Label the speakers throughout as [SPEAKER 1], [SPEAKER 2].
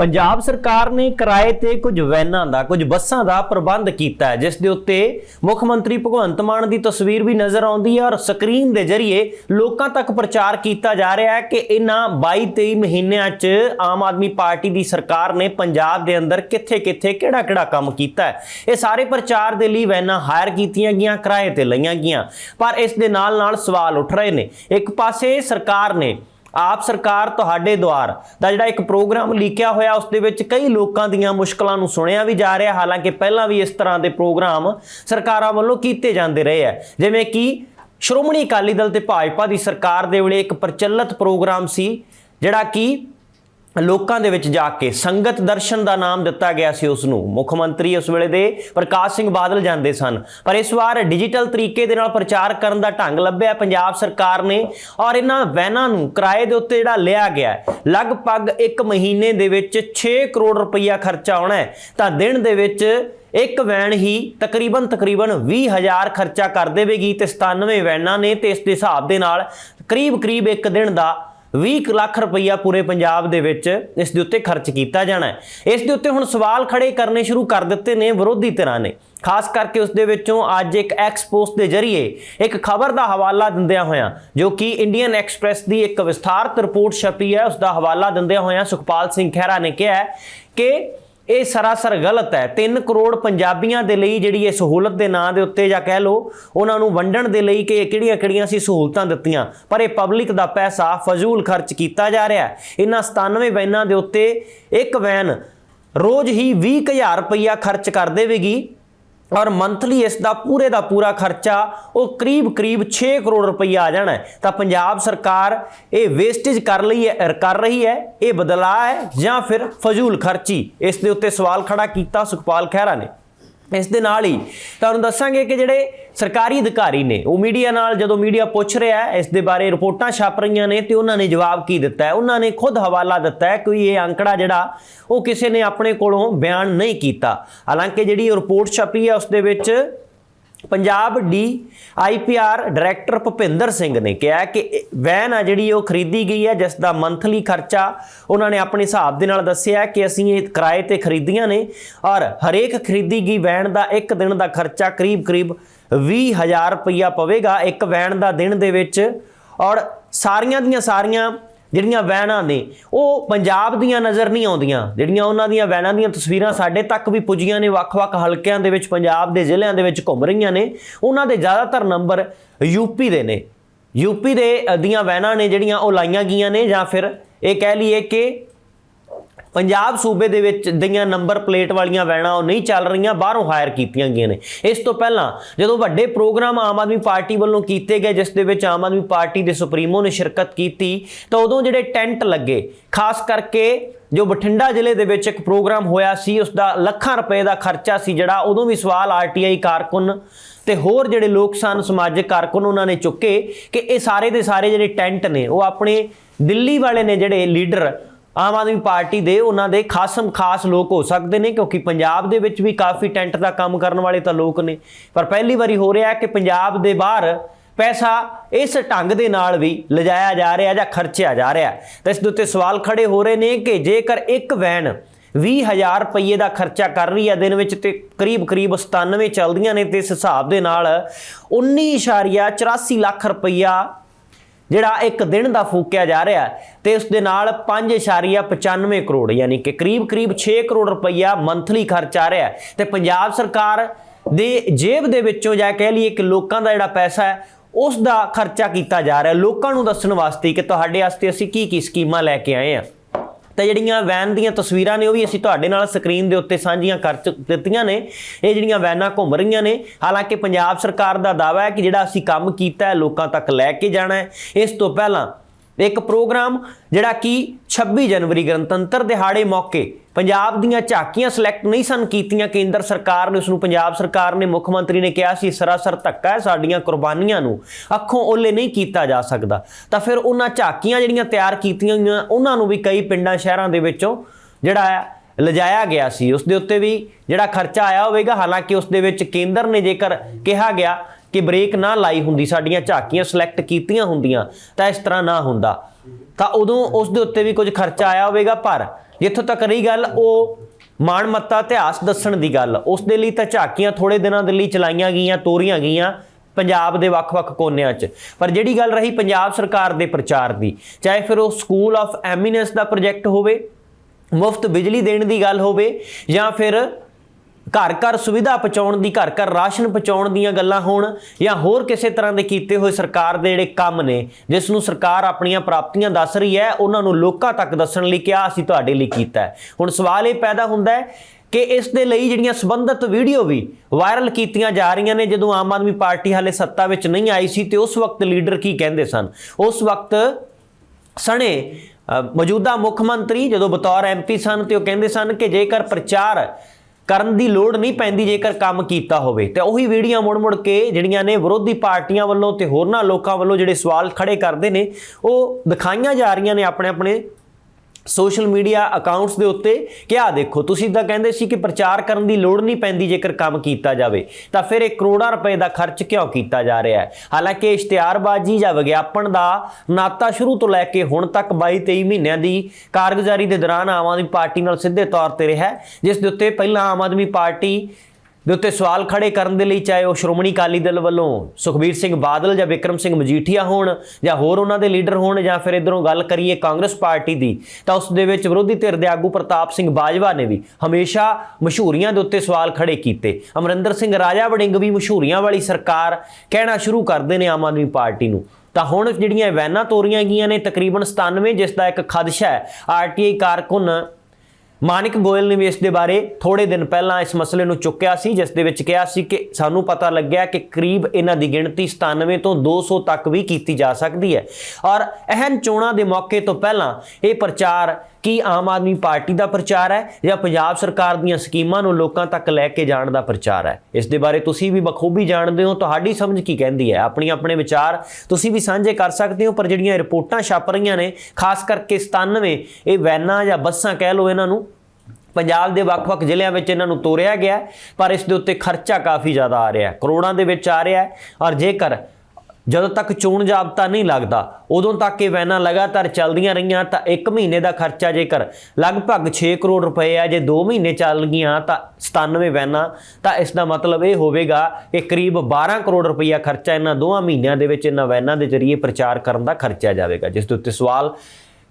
[SPEAKER 1] ਪੰਜਾਬ ਸਰਕਾਰ ਨੇ ਕਿਰਾਏ ਤੇ ਕੁਝ ਵੈਨਾਂ ਦਾ, ਕੁਝ ਬੱਸਾਂ ਦਾ ਪ੍ਰਬੰਧ ਕੀਤਾ ਹੈ, ਜਿਸ ਦੇ ਉੱਤੇ ਮੁੱਖ ਮੰਤਰੀ ਭਗਵੰਤ ਮਾਨ ਦੀ ਤਸਵੀਰ ਵੀ ਨਜ਼ਰ ਆਉਂਦੀ ਹੈ ਔਰ ਸਕਰੀਨ ਦੇ ਜ਼ਰੀਏ ਲੋਕਾਂ ਤੱਕ ਪ੍ਰਚਾਰ ਕੀਤਾ ਜਾ ਰਿਹਾ ਹੈ ਕਿ ਇਹਨਾਂ 22-23 ਮਹੀਨਿਆਂ 'ਚ ਆਮ ਆਦਮੀ ਪਾਰਟੀ ਦੀ ਸਰਕਾਰ ਨੇ ਪੰਜਾਬ ਦੇ ਅੰਦਰ ਕਿੱਥੇ-ਕਿੱਥੇ, ਕਿਹੜਾ-ਕਿਹੜਾ ਕੰਮ ਕੀਤਾ ਹੈ। ਇਹ ਸਾਰੇ ਪ੍ਰਚਾਰ ਦੇ ਲਈ ਵੈਨਾਂ ਹਾਇਰ ਕੀਤੀਆਂ ਗਈਆਂ, ਕਿਰਾਏ ਤੇ ਲਈਆਂ ਗਈਆਂ। ਪਰ ਇਸ ਦੇ ਨਾਲ-ਨਾਲ ਸਵਾਲ ਉੱਠ ਰਹੇ ਨੇ। ਇੱਕ ਪਾਸੇ ਸਰਕਾਰ ਨੇ ਆਪ ਸਰਕਾਰ ਤੁਹਾਡੇ ਦੁਆਰ ਦਾ ਜਿਹੜਾ ਇੱਕ ਪ੍ਰੋਗਰਾਮ ਲਿਖਿਆ ਹੋਇਆ, ਉਸ ਦੇ ਵਿੱਚ ਕਈ ਲੋਕਾਂ ਦੀਆਂ ਮੁਸ਼ਕਲਾਂ ਨੂੰ ਸੁਣਿਆ ਵੀ ਜਾ ਰਿਹਾ, ਹਾਲਾਂਕਿ ਪਹਿਲਾਂ ਵੀ ਇਸ ਤਰ੍ਹਾਂ ਦੇ ਪ੍ਰੋਗਰਾਮ ਸਰਕਾਰਾਂ ਵੱਲੋਂ ਕੀਤੇ ਜਾਂਦੇ ਰਹੇ ਹੈ। ਜਿਵੇਂ ਕਿ ਸ਼੍ਰੋਮਣੀ ਅਕਾਲੀ ਦਲ ਤੇ ਭਾਜਪਾ ਦੀ ਸਰਕਾਰ ਦੇ ਵੇਲੇ ਇੱਕ ਪ੍ਰਚਲਿਤ ਪ੍ਰੋਗਰਾਮ ਸੀ, ਜਿਹੜਾ ਕਿ ਲੋਕਾਂ ਦੇ ਵਿੱਚ ਜਾ ਕੇ ਸੰਗਤ ਦਰਸ਼ਨ ਦਾ ਨਾਮ ਦਿੱਤਾ ਗਿਆ ਸੀ ਉਸ ਨੂੰ ਮੁੱਖ ਮੰਤਰੀ ਉਸ ਵੇਲੇ ਦੇ ਪ੍ਰਕਾਸ਼ ਸਿੰਘ ਬਾਦਲ ਜਾਂਦੇ ਸਨ। ਪਰ ਇਸ ਵਾਰ ਡਿਜੀਟਲ ਤਰੀਕੇ ਦੇ ਨਾਲ ਪ੍ਰਚਾਰ ਕਰਨ ਦਾ ਢੰਗ ਲੱਭਿਆ ਪੰਜਾਬ ਸਰਕਾਰ ਨੇ ਔਰ ਇਹਨਾਂ ਵੈਨਾਂ ਨੂੰ ਕਿਰਾਏ ਦੇ ਉੱਤੇ ਜਿਹੜਾ ਲਿਆ ਗਿਆ ਲਗਭਗ 1 ਮਹੀਨੇ ਦੇ ਵਿੱਚ 6 ਕਰੋੜ ਰੁਪਈਆ ਖਰਚਾ ਆਉਣਾ ਹੈ। ਤਾਂ ਦਿਨ ਦੇ ਵਿੱਚ ਇੱਕ ਵੈਨ ਹੀ ਤਕਰੀਬਨ ਤਕਰੀਬਨ 20000 ਖਰਚਾ ਕਰ ਦੇਵੇਗੀ ਤੇ 97 ਵੈਨਾਂ ਨੇ ਤੇ ਇਸ ਦੇ ਹਿਸਾਬ ਦੇ ਨਾਲ ਕਰੀਬ ਕਰੀਬ ਇੱਕ ਦਿਨ ਦਾ 20 ਕੁ ਲੱਖ ਰੁਪਈਆ ਪੂਰੇ ਪੰਜਾਬ ਦੇ ਵਿੱਚ ਇਸ ਦੇ ਉੱਤੇ ਖਰਚ ਕੀਤਾ ਜਾਣਾ ਹੈ। ਇਸ ਦੇ ਉੱਤੇ ਹੁਣ ਸਵਾਲ ਖੜੇ ਕਰਨੇ ਸ਼ੁਰੂ ਕਰ ਦਿੱਤੇ ਨੇ ਵਿਰੋਧੀ ਧਿਰਾਂ ਨੇ। ਖਾਸ ਕਰਕੇ ਉਸ ਦੇ ਵਿੱਚੋਂ ਅੱਜ ਇੱਕ ਐਕਸਪੋਸਟ ਦੇ ਜ਼ਰੀਏ ਇੱਕ ਖਬਰ ਦਾ ਹਵਾਲਾ ਦਿੰਦਿਆਂ ਹੋਇਆਂ, ਜੋ ਕਿ ਇੰਡੀਅਨ ਐਕਸਪ੍ਰੈਸ ਦੀ ਇੱਕ ਵਿਸਥਾਰਤ ਰਿਪੋਰਟ ਛਪੀ ਹੈ, ਉਸ ਦਾ ਹਵਾਲਾ ਦਿੰਦਿਆਂ ਹੋਇਆਂ ਸੁਖਪਾਲ ਸਿੰਘ ਖਹਿਰਾ ਨੇ ਕਿਹਾ ਕਿ ਇਹ ਸਰਾਸਰ ਗਲਤ ਹੈ। 3 ਕਰੋੜ ਪੰਜਾਬੀਆਂ ਦੇ ਲਈ ਜਿਹੜੀ ਇਹ ਸਹੂਲਤ ਦੇ ਨਾਂ ਦੇ ਉੱਤੇ ਜਾਂ ਕਹਿ ਲਓ, ਉਹਨਾਂ ਨੂੰ ਵੰਡਣ ਦੇ ਲਈ ਕਿ ਕਿਹੜੀਆਂ-ਕਿਹੜੀਆਂ ਸੀ ਸਹੂਲਤਾਂ ਦਿੱਤੀਆਂ। ਪਰ ਇਹ ਪਬਲਿਕ ਦਾ ਪੈਸਾ ਫਜ਼ੂਲ ਖਰਚ ਕੀਤਾ ਜਾ ਰਿਹਾ ਹੈ। ਇਹਨਾਂ 97 ਵੈਨਾਂ ਦੇ ਉੱਤੇ ਇੱਕ ਵੈਨ ਰੋਜ਼ ਹੀ 20000 ਰੁਪਈਆ ਖਰਚ ਕਰ ਦੇਵੇਗੀ। ਔਰ ਮੰਥਲੀ ਇਸ ਦਾ ਪੂਰੇ ਦਾ ਪੂਰਾ ਖਰਚਾ ਉਹ ਕਰੀਬ ਕਰੀਬ 6 ਕਰੋੜ ਰੁਪਈਆ ਆ ਜਾਣਾ ਤਾਂ ਪੰਜਾਬ ਸਰਕਾਰ ਇਹ ਵੇਸਟੇਜ ਕਰ ਲਈ ਹੈ ਕਰ ਰਹੀ ਹੈ, ਇਹ ਬਦਲਾਅ ਹੈ ਜਾਂ ਫਿਰ ਫਜ਼ੂਲ ਖਰਚੀ? ਇਸ ਦੇ ਉੱਤੇ ਸਵਾਲ ਖੜਾ ਕੀਤਾ ਸੁਖਪਾਲ ਖਹਿਰਾ ਨੇ। ਇਸ ਦੇ ਨਾਲ ਹੀ ਤੁਹਾਨੂੰ ਦੱਸਾਂਗੇ ਕਿ ਜਿਹੜੇ ਸਰਕਾਰੀ ਅਧਿਕਾਰੀ ਨੇ, ਉਹ ਮੀਡੀਆ ਨਾਲ ਜਦੋਂ ਮੀਡੀਆ ਪੁੱਛ ਰਿਹਾ ਹੈ, ਇਸ ਦੇ ਬਾਰੇ ਰਿਪੋਰਟਾਂ ਛਪ ਰਹੀਆਂ ਨੇ ਤੇ ਉਹਨਾਂ ਨੇ ਜਵਾਬ ਕੀ ਦਿੱਤਾ ਹੈ? ਉਹਨਾਂ ਨੇ ਖੁਦ ਹਵਾਲਾ ਦਿੱਤਾ ਹੈ ਕਿ ਇਹ ਅੰਕੜਾ ਜਿਹੜਾ, ਉਹ ਕਿਸੇ ਨੇ ਆਪਣੇ ਕੋਲੋਂ ਬਿਆਨ ਨਹੀਂ ਕੀਤਾ। ਹਾਲਾਂਕਿ ਜਿਹੜੀ ਰਿਪੋਰਟ ਛਪੀ ਹੈ, ਉਸ ਦੇ ਵਿੱਚ Punjab D IPR director Bhupinder Singh ਨੇ ਕਿਹਾ ਕਿ ਵੈਨ ਆ ਜਿਹੜੀ ਉਹ ਖਰੀਦੀ ਗਈ ਹੈ, ਜਿਸ ਦਾ ਮੰਥਲੀ ਖਰਚਾ ਉਹਨਾਂ ਨੇ ਆਪਣੇ ਹਿਸਾਬ ਦੇ ਨਾਲ ਦੱਸਿਆ ਕਿ ਅਸੀਂ ਇਹ ਕਿਰਾਏ ਤੇ ਖਰੀਦੀਆਂ ਨੇ ਔਰ ਹਰੇਕ ਖਰੀਦੀ ਗਈ ਵੈਨ ਦਾ ਇੱਕ ਦਿਨ ਦਾ ਖਰਚਾ ਕਰੀਬ ਕਰੀਬ 20000 ਰੁਪਈਆ ਪਵੇਗਾ ਇੱਕ ਵੈਨ ਦਾ ਦਿਨ ਦੇ ਵਿੱਚ ਔਰ ਸਾਰੀਆਂ ਦੀਆਂ ਸਾਰੀਆਂ ਜਿਹੜੀਆਂ ਵੈਨਾਂ ਨੇ, ਉਹ ਪੰਜਾਬ ਦੀਆਂ ਨਜ਼ਰ ਨਹੀਂ ਆਉਂਦੀਆਂ। ਜਿਹੜੀਆਂ ਉਹਨਾਂ ਦੀਆਂ ਵੈਨਾਂ ਦੀਆਂ ਤਸਵੀਰਾਂ ਸਾਡੇ ਤੱਕ ਵੀ ਪੁੱਜੀਆਂ ਨੇ, ਵੱਖ-ਵੱਖ ਹਲਕਿਆਂ ਦੇ ਵਿੱਚ, ਪੰਜਾਬ ਦੇ ਜ਼ਿਲ੍ਹਿਆਂ ਦੇ ਵਿੱਚ ਘੁੰਮ ਰਹੀਆਂ ਨੇ। ਉਹਨਾਂ ਦੇ ਜ਼ਿਆਦਾਤਰ ਨੰਬਰ ਯੂਪੀ ਦੇ ਨੇ। ਯੂਪੀ ਦੇ ਦੀਆਂ ਵੈਨਾਂ ਨੇ ਜਿਹੜੀਆਂ ਉਹ ਲਾਈਆਂ ਗਈਆਂ ਨੇ ਜਾਂ ਫਿਰ ਇਹ ਕਹਿ ਲਈਏ ਕਿ ਪੰਜਾਬ ਸੂਬੇ ਦੇ ਵਿੱਚ ਦੀਆਂ ਨੰਬਰ ਪਲੇਟ ਵਾਲੀਆਂ ਵੈਨਾਂ ਉਹ ਨਹੀਂ ਚੱਲ ਰਹੀਆਂ, ਬਾਹਰੋਂ ਹਾਇਰ ਕੀਤੀਆਂ ਗਈਆਂ ਨੇ। ਇਸ ਤੋਂ ਪਹਿਲਾਂ ਜਦੋਂ ਵੱਡੇ ਪ੍ਰੋਗਰਾਮ ਆਮ ਆਦਮੀ ਪਾਰਟੀ ਵੱਲੋਂ ਕੀਤੇ ਗਏ, ਜਿਸ ਦੇ ਵਿੱਚ ਆਮ ਆਦਮੀ ਪਾਰਟੀ ਦੇ ਸੁਪਰੀਮੋ ਨੇ ਸ਼ਿਰਕਤ ਕੀਤੀ, ਤਾਂ ਉਦੋਂ ਜਿਹੜੇ ਟੈਂਟ ਲੱਗੇ, ਖਾਸ ਕਰਕੇ ਜੋ ਬਠਿੰਡਾ ਜ਼ਿਲ੍ਹੇ ਦੇ ਵਿੱਚ ਇੱਕ ਪ੍ਰੋਗਰਾਮ ਹੋਇਆ ਸੀ ਉਸ ਦਾ ਲੱਖਾਂ ਰੁਪਏ ਦਾ ਖਰਚਾ ਸੀ, ਜਿਹੜਾ ਉਦੋਂ ਵੀ ਸਵਾਲ ਆਰਟੀਆਈ ਕਾਰਕੁਨ ਤੇ ਹੋਰ ਜਿਹੜੇ ਲੋਕ ਸਨ, ਸਮਾਜਿਕ ਕਾਰਕੁਨ ਉਹਨਾਂ ਨੇ ਚੁੱਕੇ ਕਿ ਇਹ ਸਾਰੇ ਦੇ ਸਾਰੇ ਜਿਹੜੇ ਟੈਂਟ ਨੇ, ਉਹ ਆਪਣੇ ਦਿੱਲੀ ਵਾਲੇ ਨੇ ਜਿਹੜੇ ਲੀਡਰ ਆਮ ਆਦਮੀ ਪਾਰਟੀ ਦੇ ਉਹਨਾਂ ਦੇ ਖਾਸਮ ਖਾਸ ਲੋਕ ਹੋ ਸਕਦੇ ਨੇ, ਕਿਉਂਕਿ ਪੰਜਾਬ ਦੇ ਵਿੱਚ ਵੀ ਕਾਫੀ ਟੈਂਟ ਦਾ ਕੰਮ ਕਰਨ ਵਾਲੇ ਤਾਂ ਲੋਕ ਨੇ। ਪਰ ਪਹਿਲੀ ਵਾਰੀ ਹੋ ਰਿਹਾ ਹੈ ਕਿ ਪੰਜਾਬ ਦੇ ਬਾਹਰ ਪੈਸਾ ਇਸ ਢੰਗ ਦੇ ਨਾਲ ਵੀ ਲਿਜਾਇਆ ਜਾ ਰਿਹਾ ਜਾਂ ਖਰਚਿਆ ਜਾ ਰਿਹਾ ਤਾਂ ਇਸ ਦੇ ਉੱਤੇ ਸਵਾਲ ਖੜੇ ਹੋ ਰਹੇ ਨੇ ਕਿ ਜੇਕਰ ਇੱਕ ਵੈਨ 20000 ਰੁਪਏ ਦਾ ਖਰਚਾ ਕਰ ਰਹੀ ਹੈ, ਦਿਨ ਵਿੱਚ ਤੇ ਕਰੀਬ ਕਰੀਬ 97 ਚੱਲਦੀਆਂ ਨੇ, ਤੇ ਇਸ ਹਿਸਾਬ ਦੇ ਨਾਲ 19.84 ਲੱਖ ਰੁਪਈਆ ਜਿਹੜਾ ਇੱਕ ਦਿਨ ਦਾ ਫੂਕਿਆ ਜਾ ਰਿਹਾ ਹੈ ਤੇ ਉਸ ਦੇ ਨਾਲ 5.95 ਕਰੋੜ, ਯਾਨੀ ਕਿ ਕਰੀਬ ਕਰੀਬ 6 ਕਰੋੜ ਰੁਪਈਆ ਮੰਥਲੀ ਖਰਚ ਆ ਰਿਹਾ ਹੈ। ਤੇ ਪੰਜਾਬ ਸਰਕਾਰ ਦੇ ਜੇਬ ਦੇ ਵਿੱਚੋਂ ਜਾਂ ਕਹਿ ਲਈਏ ਕਿ ਲੋਕਾਂ ਦਾ ਜਿਹੜਾ ਪੈਸਾ ਹੈ, ਉਸ ਦਾ ਖਰਚਾ ਕੀਤਾ ਜਾ ਰਿਹਾ ਲੋਕਾਂ ਨੂੰ ਦੱਸਣ ਵਾਸਤੇ ਕਿ ਤੁਹਾਡੇ ਵਾਸਤੇ ਅਸੀਂ ਕੀ ਕੀ ਸਕੀਮਾਂ ਲੈ ਕੇ ਆਏ ਹਾਂ। ਤਾਂ ਜਿਹੜੀਆਂ ਵੈਨ ਦੀਆਂ ਤਸਵੀਰਾਂ ਨੇ ਉਹ ਵੀ ਅਸੀਂ ਤੁਹਾਡੇ ਨਾਲ ਸਕਰੀਨ ਦੇ ਉੱਤੇ ਸਾਂਝੀਆਂ ਕਰ ਦਿੱਤੀਆਂ ਨੇ। ਇਹ ਜਿਹੜੀਆਂ ਵੈਨਾਂ ਘੁੰਮ ਰਹੀਆਂ ਨੇ, ਹਾਲਾਂਕਿ ਪੰਜਾਬ ਸਰਕਾਰ ਦਾ ਦਾਅਵਾ ਹੈ ਕਿ ਜਿਹੜਾ ਅਸੀਂ ਕੰਮ ਕੀਤਾ ਹੈ, ਲੋਕਾਂ ਤੱਕ ਲੈ ਕੇ ਜਾਣਾ ਹੈ। ਇਸ ਤੋਂ ਪਹਿਲਾਂ ਇੱਕ ਪ੍ਰੋਗਰਾਮ ਜਿਹੜਾ ਕਿ 26 ਜਨਵਰੀ ਗਣਤੰਤਰ ਦਿਹਾੜੇ ਮੌਕੇ ਪੰਜਾਬ ਦੀਆਂ ਝਾਕੀਆਂ ਸਿਲੈਕਟ ਨਹੀਂ ਸਨ ਕੀਤੀਆਂ। ਕੇਂਦਰ ਸਰਕਾਰ ਨੇ ਉਸ ਨੂੰ ਪੰਜਾਬ ਸਰਕਾਰ ਨੇ ਮੁੱਖ ਮੰਤਰੀ ਨੇ ਕਿਹਾ ਸੀ, ਸਰਾਸਰ ਧੱਕਾ ਹੈ ਸਾਡੀਆਂ ਕੁਰਬਾਨੀਆਂ ਨੂੰ। ਅੱਖੋਂ ਓਲੇ ਨਹੀਂ ਕੀਤਾ ਜਾ ਸਕਦਾ। ਤਾਂ ਫਿਰ ਉਹਨਾਂ ਝਾਕੀਆਂ ਜਿਹੜੀਆਂ ਤਿਆਰ ਕੀਤੀਆਂ ਹੋਈਆਂ, ਉਹਨਾਂ ਨੂੰ ਵੀ ਕਈ ਪਿੰਡਾਂ, ਸ਼ਹਿਰਾਂ ਦੇ ਵਿੱਚੋਂ ਜਿਹੜਾ ਹੈ, ਲਿਜਾਇਆ ਗਿਆ ਸੀ। ਉਸ ਦੇ ਉੱਤੇ ਵੀ ਜਿਹੜਾ ਖਰਚਾ ਆਇਆ ਹੋਵੇਗਾ, ਹਾਲਾਂਕਿ ਉਸ ਦੇ ਵਿੱਚ ਕੇਂਦਰ ਨੇ ਜੇਕਰ ਕਿਹਾ ਗਿਆ ਕਿ ਬ੍ਰੇਕ ਨਾ ਲਾਈ ਹੁੰਦੀ, ਸਾਡੀਆਂ ਝਾਕੀਆਂ ਸਿਲੈਕਟ ਕੀਤੀਆਂ ਹੁੰਦੀਆਂ, ਤਾਂ ਇਸ ਤਰ੍ਹਾਂ ਨਾ ਹੁੰਦਾ। ਤਾਂ ਉਦੋਂ ਉਸ ਦੇ ਉੱਤੇ ਵੀ ਕੁਝ ਖਰਚਾ ਆਇਆ ਹੋਵੇਗਾ, ਪਰ ਜਿੱਥੋਂ ਤੱਕ ਰਹੀ ਗੱਲ, ਉਹ ਮਾਣਮੱਤਾ ਇਤਿਹਾਸ ਦੱਸਣ ਦੀ ਗੱਲ। ਉਸ ਦੇ ਲਈ ਤਾਂ ਝਾਕੀਆਂ ਥੋੜੇ ਦਿਨਾਂ ਦੇ ਲਈ ਚਲਾਈਆਂ ਗਈਆਂ, ਤੋਰੀਆਂ ਗਈਆਂ, ਪੰਜਾਬ ਦੇ ਵੱਖ-ਵੱਖ ਕੋਨਿਆਂ 'ਚ। ਪਰ ਜਿਹੜੀ ਗੱਲ ਰਹੀ ਪੰਜਾਬ ਸਰਕਾਰ ਦੇ ਪ੍ਰਚਾਰ ਦੀ, ਚਾਹੇ ਫਿਰ ਉਹ ਸਕੂਲ ਆਫ ਐਮੀਨੈਂਸ ਦਾ ਪ੍ਰੋਜੈਕਟ ਹੋਵੇ, ਮੁਫਤ ਬਿਜਲੀ ਦੇਣ ਦੀ ਗੱਲ ਹੋਵੇ, ਜਾਂ ਫਿਰ ਘਰ ਘਰ ਸੁਵਿਧਾ ਪਹੁੰਚਾਉਣ ਦੀ, ਘਰ ਘਰ ਰਾਸ਼ਨ ਪਹੁੰਚਾਉਣ ਦੀਆਂ ਗੱਲਾਂ ਹੋਣ ਜਾਂ ਹੋਰ ਕਿਸੇ ਤਰ੍ਹਾਂ ਦੇ ਕੀਤੇ ਹੋਏ ਸਰਕਾਰ ਦੇ ਜਿਹੜੇ ਕੰਮ ਨੇ, ਜਿਸ ਨੂੰ ਸਰਕਾਰ ਆਪਣੀਆਂ ਪ੍ਰਾਪਤੀਆਂ ਦੱਸ ਰਹੀ ਹੈ, ਉਹਨਾਂ ਨੂੰ ਲੋਕਾਂ ਤੱਕ ਦੱਸਣ ਲਈ ਕਿਹਾ ਅਸੀਂ ਤੁਹਾਡੇ ਲਈ ਕੀਤਾ ਹੁਣ ਸਵਾਲ ਇਹ ਪੈਦਾ ਹੁੰਦਾ ਹੈ ਕਿ ਇਸ ਦੇ ਲਈ ਜਿਹੜੀਆਂ ਸੰਬੰਧਿਤ ਵੀਡੀਓ ਵੀ ਵਾਇਰਲ ਕੀਤੀਆਂ ਜਾ ਰਹੀਆਂ ਨੇ, ਜਦੋਂ ਆਮ ਆਦਮੀ ਪਾਰਟੀ ਹਾਲੇ ਸੱਤਾ ਵਿੱਚ ਨਹੀਂ ਆਈ ਸੀ, ਤੇ ਉਸ ਵਕਤ ਲੀਡਰ ਕੀ ਕਹਿੰਦੇ ਸਨ? ਉਸ ਵਕਤ ਸਣੇ ਮੌਜੂਦਾ ਮੁੱਖ ਮੰਤਰੀ ਜਦੋਂ ਬਤੌਰ ਐਮਪੀ ਸਨ, ਤੇ ਉਹ ਕਹਿੰਦੇ ਸਨ ਕਿ ਜੇਕਰ ਪ੍ਰਚਾਰ ਕਰਨ ਦੀ ਲੋੜ ਨਹੀਂ ਪੈਂਦੀ ਜੇਕਰ ਕੰਮ ਕੀਤਾ ਹੋਵੇ। ਤੇ ਉਹੀ ਵੀਡੀਓ ਮੁੜ-ਮੁੜ ਕੇ ਜਿਹੜੀਆਂ ਨੇ ਵਿਰੋਧੀ ਪਾਰਟੀਆਂ ਵੱਲੋਂ ਤੇ ਹੋਰਨਾਂ ਲੋਕਾਂ ਵੱਲੋਂ ਜਿਹੜੇ ਸਵਾਲ ਖੜੇ ਕਰਦੇ ਨੇ, ਉਹ ਦਿਖਾਈਆਂ ਜਾ ਰਹੀਆਂ ਨੇ ਆਪਣੇ ਆਪਣੇ ਸੋਸ਼ਲ ਮੀਡੀਆ ਅਕਾਊਂਟਸ ਦੇ ਉੱਤੇ ਕਿ ਆ ਦੇਖੋ, ਤੁਸੀਂ ਤਾਂ ਕਹਿੰਦੇ ਸੀ ਕਿ ਪ੍ਰਚਾਰ ਕਰਨ ਦੀ ਲੋੜ ਨਹੀਂ ਪੈਂਦੀ ਜੇਕਰ ਕੰਮ ਕੀਤਾ ਜਾਵੇ, ਤਾਂ ਫਿਰ ਇਹ ਕਰੋੜਾਂ ਰੁਪਏ ਦਾ ਖਰਚ ਕਿਉਂ ਕੀਤਾ ਜਾ ਰਿਹਾ ਹੈ? ਹਾਲਾਂਕਿ ਇਸ਼ਤਿਹਾਰਬਾਜ਼ੀ ਜਾਂ ਵਿਗਿਆਪਨ ਦਾ ਨਾਤਾ ਸ਼ੁਰੂ ਤੋਂ ਲੈ ਕੇ ਹੁਣ ਤੱਕ 22 23 ਮਹੀਨਿਆਂ ਦੀ ਕਾਰਗੁਜ਼ਾਰੀ ਦੇ ਦੌਰਾਨ ਆਮ ਆਦਮੀ ਪਾਰਟੀ ਨਾਲ ਸਿੱਧੇ ਤੌਰ ਤੇ ਰਿਹਾ ਜਿਸ ਦੇ ਉੱਤੇ ਪਹਿਲਾਂ ਆਮ ਆਦਮੀ ਪਾਰਟੀ ਦੇ ਉੱਤੇ ਸਵਾਲ ਖੜੇ ਕਰਨ ਦੇ ਲਈ ਚਾਹੇ ਉਹ ਸ਼੍ਰੋਮਣੀ ਅਕਾਲੀ ਦਲ ਵੱਲੋਂ ਸੁਖਬੀਰ ਸਿੰਘ ਬਾਦਲ ਜਾਂ ਵਿਕਰਮ ਸਿੰਘ ਮਜੀਠੀਆ ਹੋਣ ਜਾਂ ਹੋਰ ਉਹਨਾਂ ਦੇ ਲੀਡਰ ਹੋਣ ਜਾਂ ਫਿਰ ਇਧਰੋਂ ਗੱਲ ਕਰੀਏ ਕਾਂਗਰਸ ਪਾਰਟੀ ਦੀ, ਤਾਂ ਉਸ ਦੇ ਵਿੱਚ ਵਿਰੋਧੀ ਧਿਰ ਦੇ ਆਗੂ ਪ੍ਰਤਾਪ ਸਿੰਘ ਬਾਜਵਾ ਨੇ ਵੀ ਹਮੇਸ਼ਾ ਮਸ਼ਹੂਰੀਆਂ ਦੇ ਉੱਤੇ ਸਵਾਲ ਖੜੇ ਕੀਤੇ। ਅਮਰਿੰਦਰ ਸਿੰਘ ਰਾਜਾ ਵੜਿੰਗ ਵੀ ਮਸ਼ਹੂਰੀਆਂ ਵਾਲੀ ਸਰਕਾਰ ਕਹਿਣਾ ਸ਼ੁਰੂ ਕਰਦੇ ਨੇ ਆਮ ਆਦਮੀ ਪਾਰਟੀ ਨੂੰ। ਤਾਂ ਹੁਣ ਜਿਹੜੀਆਂ ਵੈਨਾਂ ਤੋਰੀਆਂ ਗਈਆਂ ਨੇ ਤਕਰੀਬਨ 97 ਜਿਸ ਦਾ ਇੱਕ ਖਦਸ਼ਾ ਹੈ ਆਰਟੀਆਈ ਕਾਰਕੁਨ ਮਾਨਿਕ ਗੋਇਲ ਨੇ ਵੀ ਇਸ ਦੇ ਬਾਰੇ ਥੋੜੇ ਦਿਨ ਪਹਿਲਾਂ ਇਸ ਮਸਲੇ ਨੂੰ ਚੁੱਕਿਆ ਸੀ, ਜਿਸ ਦੇ ਵਿੱਚ ਕਿਹਾ ਸੀ ਕਿ ਸਾਨੂੰ ਪਤਾ ਲੱਗਿਆ ਕਿ ਕਰੀਬ ਇਹਨਾਂ ਦੀ ਗਿਣਤੀ 97 ਤੋਂ 200 ਤੱਕ ਵੀ ਕੀਤੀ ਜਾ ਸਕਦੀ ਹੈ। ਔਰ ਅਹਿਮ ਚੋਣਾਂ ਦੇ ਮੌਕੇ ਤੋਂ ਪਹਿਲਾਂ ਇਹ ਪ੍ਰਚਾਰ ਕੀ ਆਮ ਆਦਮੀ ਪਾਰਟੀ ਦਾ ਪ੍ਰਚਾਰ ਹੈ ਜਾਂ ਪੰਜਾਬ ਸਰਕਾਰ ਦੀਆਂ ਸਕੀਮਾਂ ਨੂੰ ਲੋਕਾਂ ਤੱਕ ਲੈ ਕੇ ਜਾਣ ਦਾ ਪ੍ਰਚਾਰ ਹੈ? ਇਸ ਦੇ ਬਾਰੇ ਤੁਸੀਂ ਵੀ ਬਖੂਬੀ ਜਾਣਦੇ ਹੋ, ਤੁਹਾਡੀ ਸਮਝ ਕੀ ਕਹਿੰਦੀ ਹੈ? ਆਪਣੀ ਆਪਣੇ ਵਿਚਾਰ ਤੁਸੀਂ ਵੀ ਸਾਂਝੇ ਕਰ ਸਕਦੇ ਹੋ, ਪਰ ਜਿਹੜੀਆਂ ਰਿਪੋਰਟਾਂ ਛਪ ਰਹੀਆਂ ਨੇ, ਖਾਸ ਕਰਕੇ 97 ਇਹ ਵੈਨਾਂ ਜਾਂ ਬੱਸਾਂ ਕਹਿ ਲਓ ਇਹਨਾਂ ਨੂੰ, ਪੰਜਾਬ ਦੇ ਵੱਖ-ਵੱਖ ਜ਼ਿਲ੍ਹਿਆਂ ਵਿੱਚ ਇਹਨਾਂ ਨੂੰ ਤੋਰਿਆ ਗਿਆ ਪਰ ਇਸ ਦੇ ਉੱਤੇ ਖਰਚਾ ਕਾਫੀ ਜ਼ਿਆਦਾ ਆ ਰਿਹਾ ਕਰੋੜਾਂ ਦੇ ਵਿੱਚ ਆ ਰਿਹਾ ਔਰ ਜੇਕਰ ਜਦੋਂ ਤੱਕ ਚੋਣ ਜਾਬਤਾ ਨਹੀਂ ਲੱਗਦਾ, ਉਦੋਂ ਤੱਕ ਇਹ ਵੈਨਾਂ ਲਗਾਤਾਰ ਚੱਲਦੀਆਂ ਰਹੀਆਂ, ਤਾਂ 1 ਮਹੀਨੇ ਦਾ ਖਰਚਾ ਜੇਕਰ ਲਗਭਗ 6 ਕਰੋੜ ਰੁਪਏ ਆ, ਜੇ 2 ਮਹੀਨੇ ਚੱਲ ਗਈਆਂ, ਤਾਂ 97 ਵੈਨਾਂ, ਤਾਂ ਇਸ ਦਾ ਮਤਲਬ ਇਹ ਹੋਵੇਗਾ ਕਿ ਕਰੀਬ 12 ਕਰੋੜ ਰੁਪਈਆ ਖਰਚਾ ਇਹਨਾਂ ਦੋਹਾਂ ਮਹੀਨਿਆਂ ਦੇ ਵਿੱਚ, ਇਹਨਾਂ ਵੈਨਾਂ ਦੇ ਜ਼ਰੀਏ ਪ੍ਰਚਾਰ ਕਰਨ ਦਾ ਖਰਚਾ ਜਾਵੇਗਾ, ਜਿਸ ਦੇ ਉੱਤੇ ਸਵਾਲ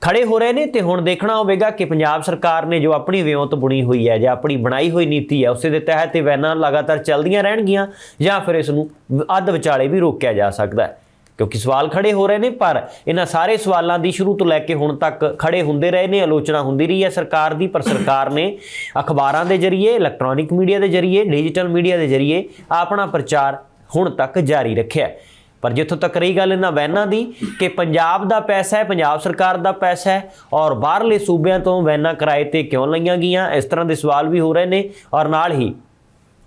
[SPEAKER 1] ਖੜੇ ਹੋ ਰਹੇ ਨੇ ਤੇ ਹੁਣ ਦੇਖਣਾ ਹੋਵੇਗਾ ਕਿ ਪੰਜਾਬ ਸਰਕਾਰ ਨੇ ਜੋ ਆਪਣੀ ਵਿਉਂਤ ਬੁਣੀ ਹੋਈ ਹੈ ਜਾਂ ਆਪਣੀ ਬਣਾਈ ਹੋਈ ਨੀਤੀ ਹੈ, ਉਸੇ ਦੇ ਤਹਿਤ ਇਹ ਵੈਨਾਂ ਲਗਾਤਾਰ ਚੱਲਦੀਆਂ ਰਹਿਣਗੀਆਂ ਜਾਂ ਫਿਰ ਇਸ ਨੂੰ ਅੱਧ ਵਿਚਾਲੇ ਵੀ ਰੋਕਿਆ ਜਾ ਸਕਦਾ ਹੈ ਕਿਉਂਕਿ ਸਵਾਲ ਖੜੇ ਹੋ ਰਹੇ ਨੇ, ਪਰ ਇਹਨਾਂ ਸਾਰੇ ਸਵਾਲਾਂ ਦੀ ਸ਼ੁਰੂ ਤੋਂ ਲੈ ਕੇ ਹੁਣ ਤੱਕ ਖੜੇ ਹੁੰਦੇ ਰਹੇ ਨੇ, ਆਲੋਚਨਾ ਹੁੰਦੀ ਰਹੀ ਹੈ ਸਰਕਾਰ ਦੀ, ਪਰ ਸਰਕਾਰ ਨੇ ਅਖਬਾਰਾਂ ਦੇ ਜ਼ਰੀਏ, ਇਲੈਕਟ੍ਰੋਨਿਕ ਮੀਡੀਆ ਦੇ ਜ਼ਰੀਏ, ਡਿਜੀਟਲ ਮੀਡੀਆ ਦੇ ਜ਼ਰੀਏ ਆਪਣਾ ਪ੍ਰਚਾਰ ਹੁਣ ਤੱਕ ਜਾਰੀ ਰੱਖਿਆ ਹੈ। ਪਰ ਜਿੱਥੋਂ ਤੱਕ ਰਹੀ ਗੱਲ ਇਹਨਾਂ ਵੈਨਾਂ ਦੀ ਕਿ ਪੰਜਾਬ ਦਾ ਪੈਸਾ ਹੈ, ਪੰਜਾਬ ਸਰਕਾਰ ਦਾ ਪੈਸਾ ਹੈ ਔਰ ਬਾਹਰਲੇ ਸੂਬਿਆਂ ਤੋਂ ਵੈਨਾਂ ਕਿਰਾਏ ਤੇ ਕਿਉਂ ਲਈਆਂ ਗਈਆਂ? ਇਸ ਤਰ੍ਹਾਂ ਦੇ ਸਵਾਲ ਵੀ ਹੋ ਰਹੇ ਨੇ ਔਰ ਨਾਲ ਹੀ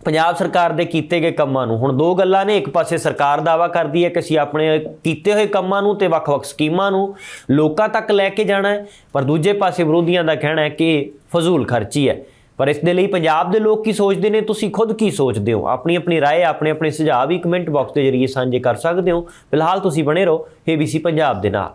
[SPEAKER 1] ਪੰਜਾਬ ਸਰਕਾਰ ਦੇ ਕੀਤੇ ਗਏ ਕੰਮਾਂ ਨੂੰ, ਹੁਣ ਦੋ ਗੱਲਾਂ ਨੇ, ਇੱਕ ਪਾਸੇ ਸਰਕਾਰ ਦਾਵਾ ਕਰਦੀ ਹੈ ਕਿ ਅਸੀਂ ਆਪਣੇ ਕੀਤੇ ਹੋਏ ਕੰਮਾਂ ਨੂੰ ਤੇ ਵੱਖ-ਵੱਖ ਸਕੀਮਾਂ ਨੂੰ ਲੋਕਾਂ ਤੱਕ ਲੈ ਕੇ ਜਾਣਾ ਹੈ, ਪਰ ਦੂਜੇ ਪਾਸੇ ਵਿਰੋਧੀਆਂ ਦਾ ਕਹਿਣਾ ਹੈ ਕਿ ਫਜ਼ੂਲ ਖਰਚੀ ਹੈ। ਪਰ ਇਸ ਦੇ ਲਈ ਪੰਜਾਬ ਦੇ ਲੋਕ ਕੀ ਸੋਚਦੇ ਨੇ ਤੁਸੀਂ ਖੁਦ ਕੀ ਸੋਚਦੇ ਹੋ ਆਪਣੀ ਆਪਣੀ رائے ਆਪਣੇ ਆਪਣੇ ਸੁਝਾਅ ਵੀ ਕਮੈਂਟ ਬਾਕਸ ਦੇ ਜ਼ਰੀਏ ਸਾਂਝੇ ਕਰ ਸਕਦੇ ਹੋ ਫਿਲਹਾਲ ਤੁਸੀਂ ਬਣੇ ਰਹੋ ABC ਪੰਜਾਬ ਦੇ ਨਾਲ